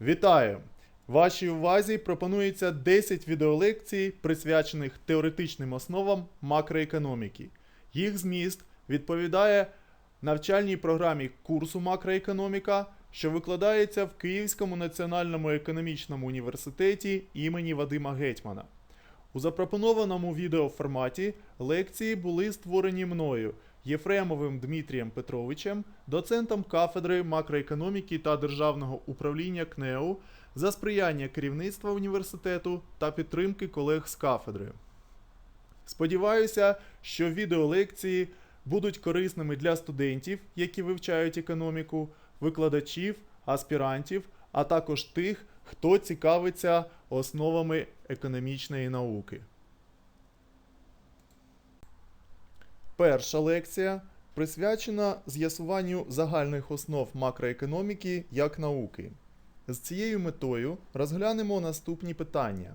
Вітаю! Вашій увазі пропонується 10 відеолекцій, присвячених теоретичним основам макроекономіки. Їх зміст відповідає навчальній програмі курсу макроекономіка, що викладається в Київському національному економічному університеті імені Вадима Гетьмана. У запропонованому відеоформаті лекції були створені мною Єфремовим Дмитрієм Петровичем, доцентом кафедри макроекономіки та державного управління КНЕУ за сприяння керівництва університету та підтримки колег з кафедри. Сподіваюся, що відеолекції будуть корисними для студентів, які вивчають економіку, викладачів, аспірантів, а також тих, хто цікавиться основами економічної науки. Перша лекція присвячена з'ясуванню загальних основ макроекономіки як науки. З цією метою розглянемо наступні питання: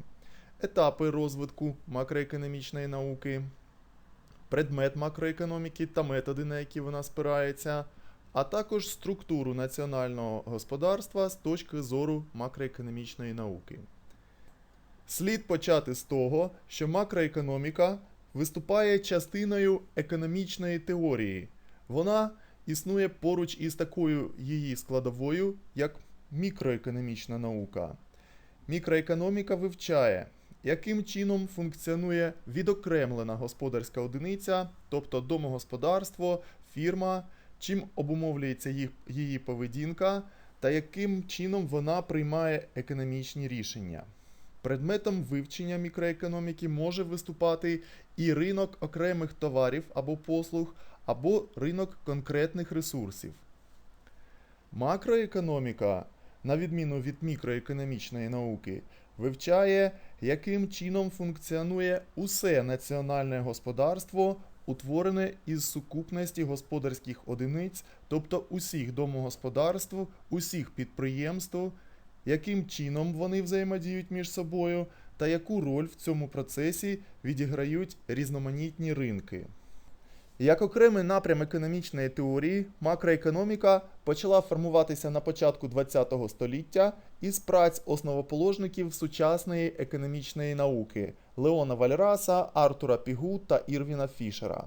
етапи розвитку макроекономічної науки, предмет макроекономіки та методи, на які вона спирається, а також структуру національного господарства з точки зору макроекономічної науки. Слід почати з того, що макроекономіка виступає частиною економічної теорії. Вона існує поруч із такою її складовою, як мікроекономічна наука. Мікроекономіка вивчає, яким чином функціонує відокремлена господарська одиниця, тобто домогосподарство, фірма, чим обумовлюється їх, її поведінка та яким чином вона приймає економічні рішення. Предметом вивчення мікроекономіки може виступати і ринок окремих товарів або послуг, або ринок конкретних ресурсів. Макроекономіка, на відміну від мікроекономічної науки, вивчає, яким чином функціонує усе національне господарство, утворене із сукупності господарських одиниць, тобто усіх домогосподарств, усіх підприємств, яким чином вони взаємодіють між собою та яку роль в цьому процесі відіграють різноманітні ринки. Як окремий напрям економічної теорії, макроекономіка почала формуватися на початку ХХ століття із праць основоположників сучасної економічної науки Леона Вальраса, Артура Пігу та Ірвіна Фішера.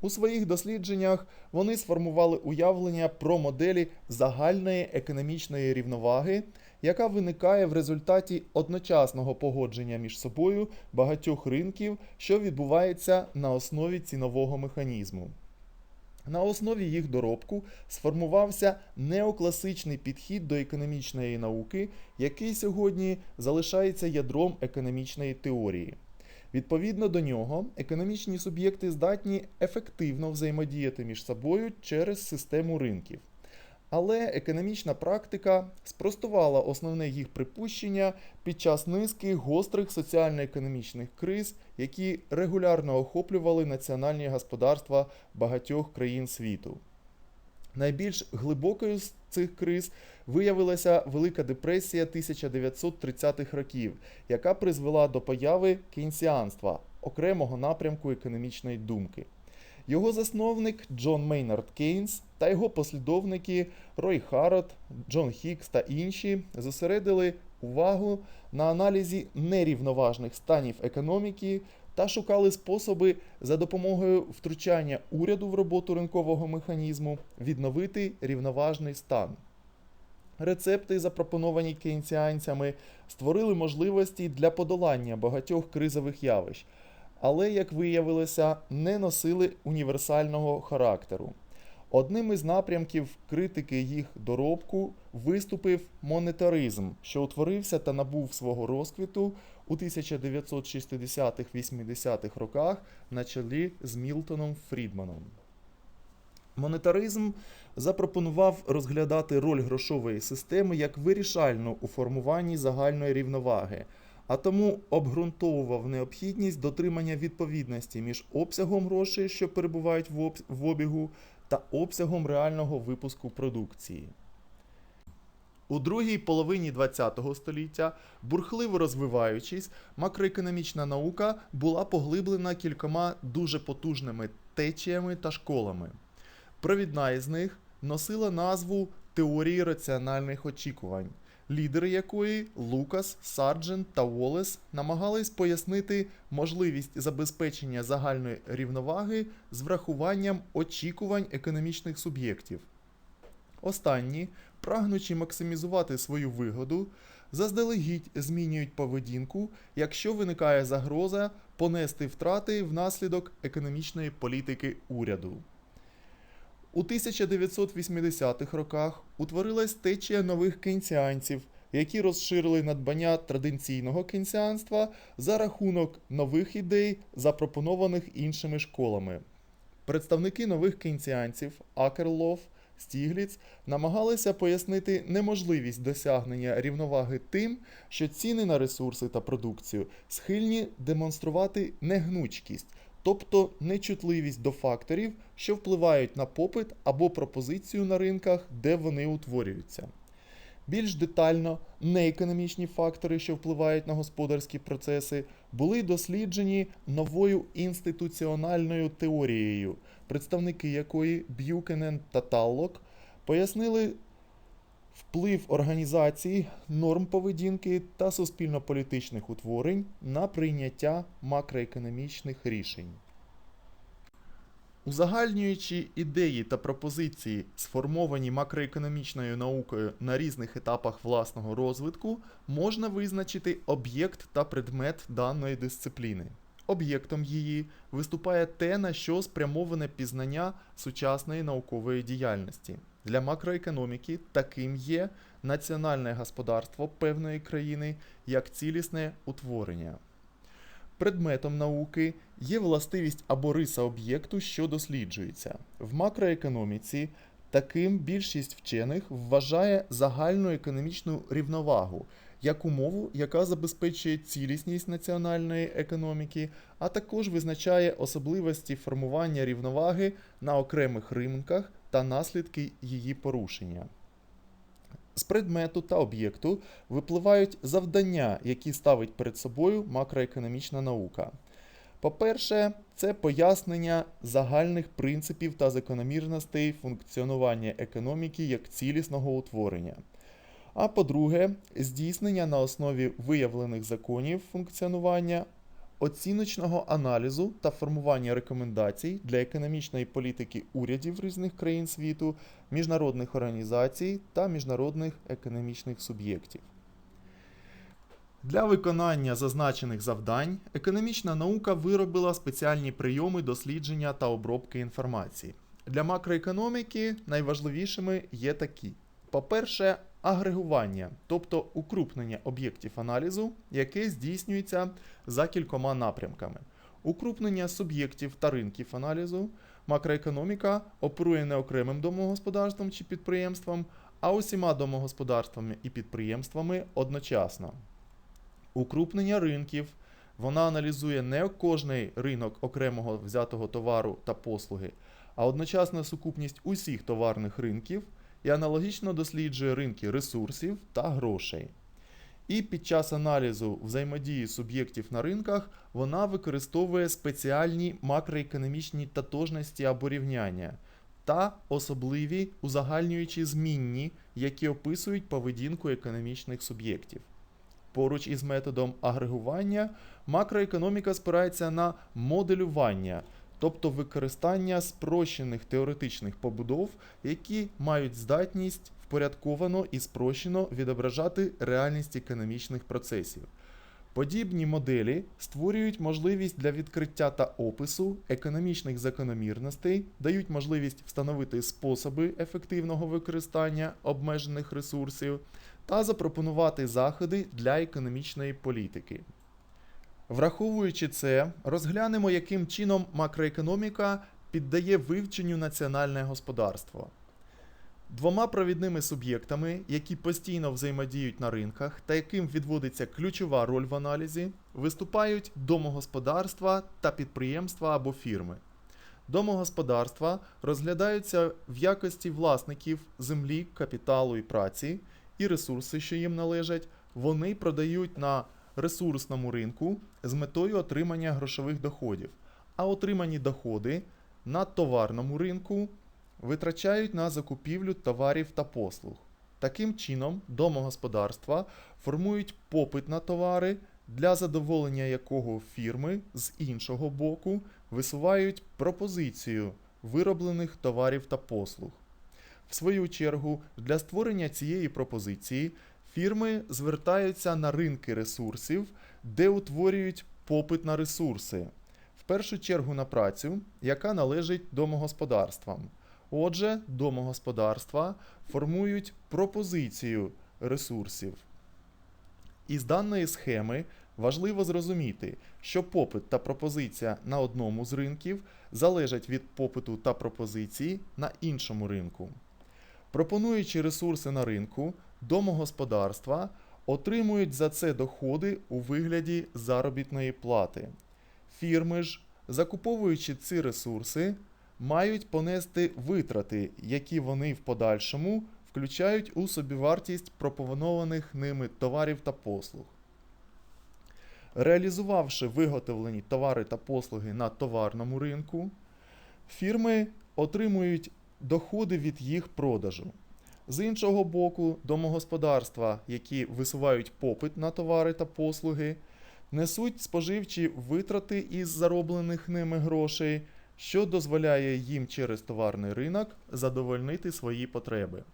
У своїх дослідженнях вони сформували уявлення про моделі загальної економічної рівноваги, яка виникає в результаті одночасного погодження між собою багатьох ринків, що відбувається на основі цінового механізму. На основі їх доробку сформувався неокласичний підхід до економічної науки, який сьогодні залишається ядром економічної теорії. Відповідно до нього, економічні суб'єкти здатні ефективно взаємодіяти між собою через систему ринків. Але економічна практика спростувала основне їх припущення під час низки гострих соціально-економічних криз, які регулярно охоплювали національні господарства багатьох країн світу. Найбільш глибокою з цих криз виявилася Велика депресія 1930-х років, яка призвела до появи кейнсіанства, окремого напрямку економічної думки. Його засновник Джон Мейнард Кейнс та його послідовники Рой Харрот, Джон Хікс та інші зосередили увагу на аналізі нерівноважних станів економіки та шукали способи за допомогою втручання уряду в роботу ринкового механізму відновити рівноважний стан. Рецепти, запропоновані кейнсіанцями, створили можливості для подолання багатьох кризових явищ, але, як виявилося, не носили універсального характеру. Одним із напрямків критики їх доробку виступив монетаризм, що утворився та набув свого розквіту у 1960-80-х роках на чолі з Мілтоном Фрідманом. Монетаризм запропонував розглядати роль грошової системи як вирішальну у формуванні загальної рівноваги, а тому обґрунтовував необхідність дотримання відповідності між обсягом грошей, що перебувають в обігу, та обсягом реального випуску продукції. У другій половині ХХ століття, бурхливо розвиваючись, макроекономічна наука була поглиблена кількома дуже потужними течіями та школами. Провідна із них носила назву теорії раціональних очікувань. Лідери якої Лукас, Сарджент та Уоллес намагались пояснити можливість забезпечення загальної рівноваги з врахуванням очікувань економічних суб'єктів. Останні, прагнучи максимізувати свою вигоду, заздалегідь змінюють поведінку, якщо виникає загроза понести втрати внаслідок економічної політики уряду. У 1980-х роках утворилась течія нових кейнсіанців, які розширили надбання традиційного кейнсіанства за рахунок нових ідей, запропонованих іншими школами. Представники нових кейнсіанців Акерлов, Стігліц намагалися пояснити неможливість досягнення рівноваги тим, що ціни на ресурси та продукцію схильні демонструвати негнучкість, тобто нечутливість до факторів, що впливають на попит або пропозицію на ринках, де вони утворюються. Більш детально неекономічні фактори, що впливають на господарські процеси, були досліджені новою інституціональною теорією, представники якої Б'юкенен та Таллок пояснили вплив організації, норм поведінки та суспільно-політичних утворень на прийняття макроекономічних рішень. Узагальнюючи ідеї та пропозиції, сформовані макроекономічною наукою на різних етапах власного розвитку, можна визначити об'єкт та предмет даної дисципліни. Об'єктом її виступає те, на що спрямоване пізнання сучасної наукової діяльності. Для макроекономіки таким є національне господарство певної країни як цілісне утворення. Предметом науки є властивість або риса об'єкту, що досліджується. В макроекономіці таким більшість вчених вважає загальну економічну рівновагу як умову, яка забезпечує цілісність національної економіки, а також визначає особливості формування рівноваги на окремих ринках та наслідки її порушення. З предмету та об'єкту випливають завдання, які ставить перед собою макроекономічна наука. По-перше, це пояснення загальних принципів та закономірностей функціонування економіки як цілісного утворення. А по-друге, здійснення на основі виявлених законів функціонування, оціночного аналізу та формування рекомендацій для економічної політики урядів різних країн світу, міжнародних організацій та міжнародних економічних суб'єктів. Для виконання зазначених завдань економічна наука виробила спеціальні прийоми дослідження та обробки інформації. Для макроекономіки найважливішими є такі: по-перше, агрегування, тобто укрупнення об'єктів аналізу, яке здійснюється за кількома напрямками. Укрупнення суб'єктів та ринків аналізу, макроекономіка оперує не окремим домогосподарством чи підприємством, а усіма домогосподарствами і підприємствами одночасно. Укрупнення ринків. Вона аналізує не кожний ринок окремого взятого товару та послуги, а одночасно сукупність усіх товарних ринків і аналогічно досліджує ринки ресурсів та грошей. І під час аналізу взаємодії суб'єктів на ринках вона використовує спеціальні макроекономічні тотожності або рівняння та особливі узагальнюючі змінні, які описують поведінку економічних суб'єктів. Поруч із методом агрегування макроекономіка спирається на моделювання, тобто використання спрощених теоретичних побудов, які мають здатність впорядковано і спрощено відображати реальність економічних процесів. Подібні моделі створюють можливість для відкриття та опису економічних закономірностей, дають можливість встановити способи ефективного використання обмежених ресурсів та запропонувати заходи для економічної політики. Враховуючи це, розглянемо, яким чином макроекономіка піддає вивченню національне господарство. Двома провідними суб'єктами, які постійно взаємодіють на ринках та яким відводиться ключова роль в аналізі, виступають домогосподарства та підприємства або фірми. Домогосподарства розглядаються в якості власників землі, капіталу і праці, і ресурси, що їм належать, вони продають на ресурсному ринку з метою отримання грошових доходів, а отримані доходи на товарному ринку витрачають на закупівлю товарів та послуг. Таким чином, домогосподарства формують попит на товари, для задоволення якого фірми з іншого боку висувають пропозицію вироблених товарів та послуг. В свою чергу, для створення цієї пропозиції фірми звертаються на ринки ресурсів, де утворюють попит на ресурси, в першу чергу на працю, яка належить домогосподарствам. Отже, домогосподарства формують пропозицію ресурсів. Із даної схеми важливо зрозуміти, що попит та пропозиція на одному з ринків залежать від попиту та пропозиції на іншому ринку. Пропонуючи ресурси на ринку, домогосподарства отримують за це доходи у вигляді заробітної плати. Фірми ж, закуповуючи ці ресурси, мають понести витрати, які вони в подальшому включають у собівартість пропонованих ними товарів та послуг. Реалізувавши виготовлені товари та послуги на товарному ринку, фірми отримують доходи від їх продажу. З іншого боку, домогосподарства, які висувають попит на товари та послуги, несуть споживчі витрати із зароблених ними грошей, що дозволяє їм через товарний ринок задовольнити свої потреби.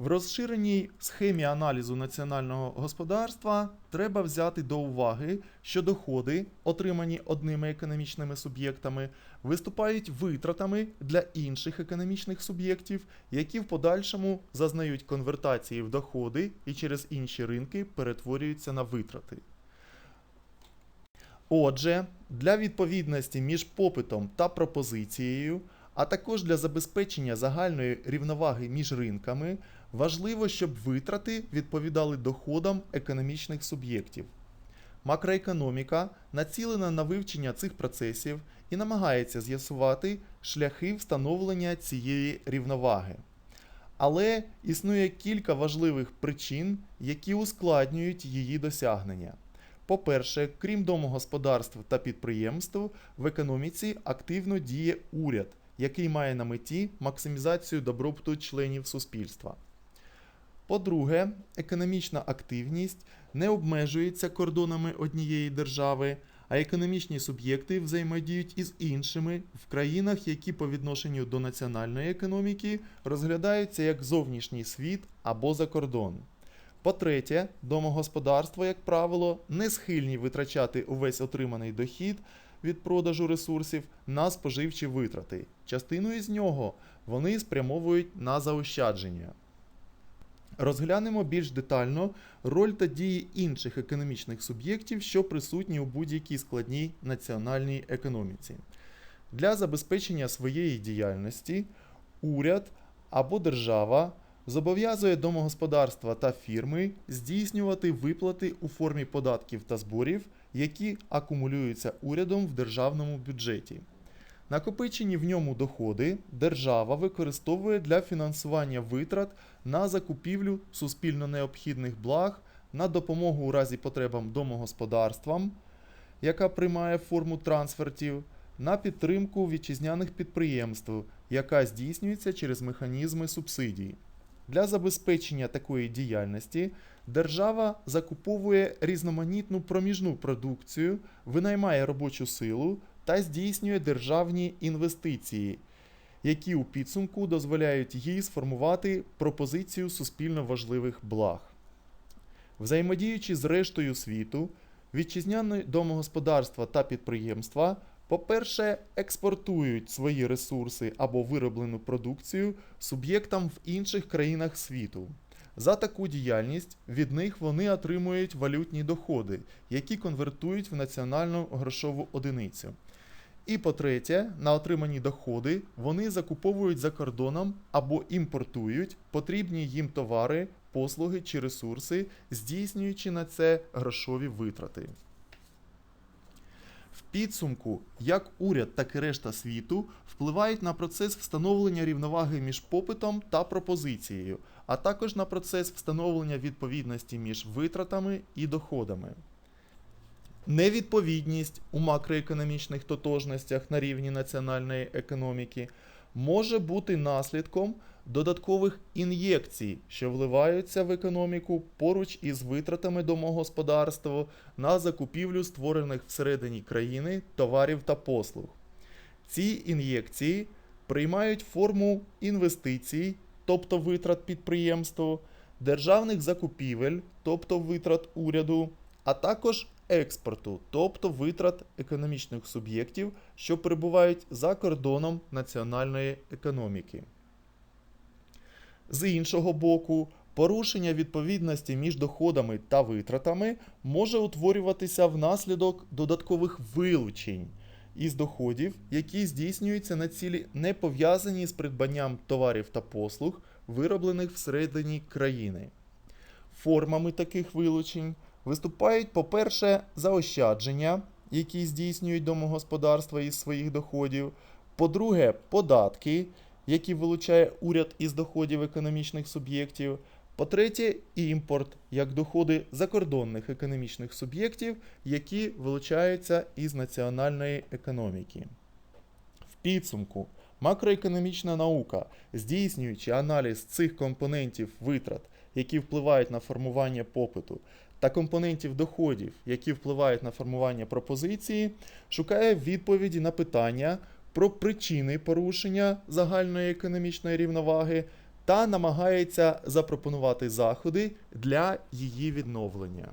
В розширеній схемі аналізу національного господарства треба взяти до уваги, що доходи, отримані одними економічними суб'єктами, виступають витратами для інших економічних суб'єктів, які в подальшому зазнають конвертації в доходи і через інші ринки перетворюються на витрати. Отже, для відповідності між попитом та пропозицією, а також для забезпечення загальної рівноваги між ринками, важливо, щоб витрати відповідали доходам економічних суб'єктів. Макроекономіка націлена на вивчення цих процесів і намагається з'ясувати шляхи встановлення цієї рівноваги. Але існує кілька важливих причин, які ускладнюють її досягнення. По-перше, крім домогосподарств та підприємств, в економіці активно діє уряд, який має на меті максимізацію добробуту членів суспільства. По-друге, економічна активність не обмежується кордонами однієї держави, а економічні суб'єкти взаємодіють із іншими в країнах, які по відношенню до національної економіки розглядаються як зовнішній світ або за кордон. По-третє, домогосподарства, як правило, не схильні витрачати увесь отриманий дохід від продажу ресурсів на споживчі витрати. Частину із нього вони спрямовують на заощадження. Розглянемо більш детально роль та дії інших економічних суб'єктів, що присутні у будь-якій складній національній економіці. Для забезпечення своєї діяльності уряд або держава зобов'язує домогосподарства та фірми здійснювати виплати у формі податків та зборів, які акумулюються урядом в державному бюджеті. Накопичені в ньому доходи держава використовує для фінансування витрат на закупівлю суспільно необхідних благ, на допомогу у разі потребам домогосподарствам, яка приймає форму трансфертів, на підтримку вітчизняних підприємств, яка здійснюється через механізми субсидій. Для забезпечення такої діяльності держава закуповує різноманітну проміжну продукцію, винаймає робочу силу та здійснює державні інвестиції, які у підсумку дозволяють їй сформувати пропозицію суспільно важливих благ. Взаємодіючи з рештою світу, вітчизняні домогосподарства та підприємства, по-перше, експортують свої ресурси або вироблену продукцію суб'єктам в інших країнах світу. За таку діяльність від них вони отримують валютні доходи, які конвертують в національну грошову одиницю. І по-третє, на отримані доходи вони закуповують за кордоном або імпортують потрібні їм товари, послуги чи ресурси, здійснюючи на це грошові витрати. В підсумку, як уряд, так і решта світу впливають на процес встановлення рівноваги між попитом та пропозицією, а також на процес встановлення відповідності між витратами і доходами. Невідповідність у макроекономічних тотожностях на рівні національної економіки може бути наслідком додаткових ін'єкцій, що вливаються в економіку поруч із витратами домогосподарства на закупівлю створених всередині країни товарів та послуг. Ці ін'єкції приймають форму інвестицій, тобто витрат підприємства, державних закупівель, тобто витрат уряду, а також експорту, тобто витрат економічних суб'єктів, що перебувають за кордоном національної економіки. З іншого боку, порушення відповідності між доходами та витратами може утворюватися внаслідок додаткових вилучень із доходів, які здійснюються на цілі не пов'язані з придбанням товарів та послуг, вироблених всередині країни. Формами таких вилучень виступають, по-перше, заощадження, які здійснюють домогосподарства із своїх доходів. По-друге, податки, які вилучає уряд із доходів економічних суб'єктів. По-третє, імпорт як доходи закордонних економічних суб'єктів, які вилучаються із національної економіки. В підсумку макроекономічна наука, здійснюючи аналіз цих компонентів витрат, які впливають на формування попиту, та компонентів доходів, які впливають на формування пропозиції, шукає відповіді на питання про причини порушення загальної економічної рівноваги та намагається запропонувати заходи для її відновлення.